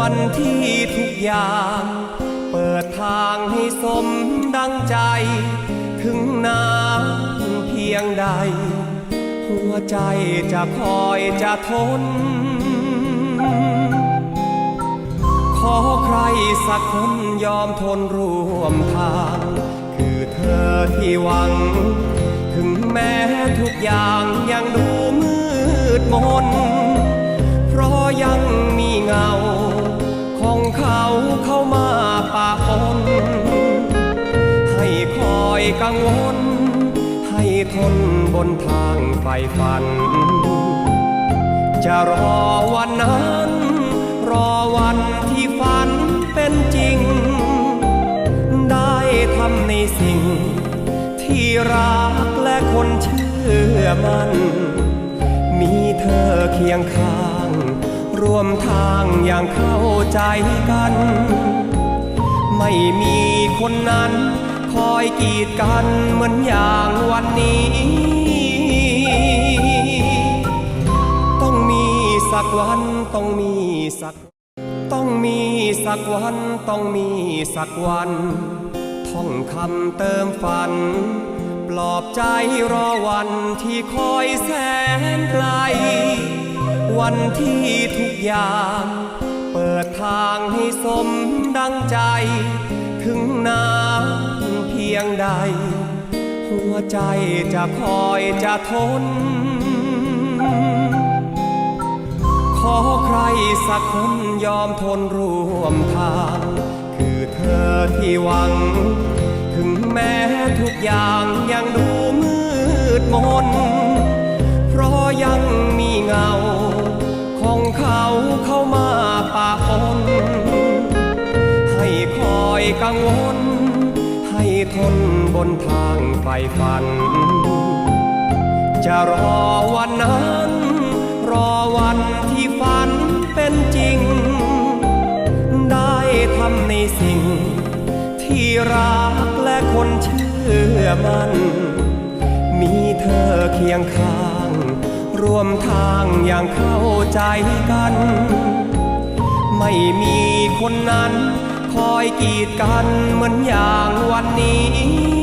วันที่ทุกอย่าง เปิดทางให้สมดังใจ ถึงนานเพียงใด หัวใจจะคอยจะทน ขอใครสักคนยอมทนร่วมทาง คือเธอที่หวัง ถึงแม้ทุกอย่างยังดูมืดมน กังวล ให้ทนบนทางไฟฝัน จะรอวันนั้น รอวันที่ฝันเป็นจริง ได้ทำในสิ่ง ที่รักและคนเชื่อมัน มีเธอเคียงข้าง รวมทางอย่างเข้าใจกัน ไม่มีคนนั้น คอยกีดกันเหมือนอย่างวันนี้ ต้องมีสักวันต้องมีสัก ต้องมีสักวันต้องมีสักวัน ท่องคำเติมฝัน ปลอบใจรอวันที่คอยแสนไกล วันที่ทุกอย่างเปิดทางให้สมดังใจถึงนา ยงใด หัวใจจะคอยจะทน ขอใครสักคนยอมทนร่วมทาง คือเธอที่หวัง ถึงแม้ทุกอย่างยังดูมืดมน เพราะยังมีเงา ของเขาเข้ามาปะปนให้คอยกังวล นบนทางไฟฝัน จะรอวันนั้น รอวันที่ฝันเป็นจริง ได้ทำในสิ่ง ที่รักและคนเชื่อมัน มีเธอเคียงข้าง รวมทางอย่างเข้าใจกัน ไม่มีคนนั้น คอยกีดกันเหมือนอย่างวันนี้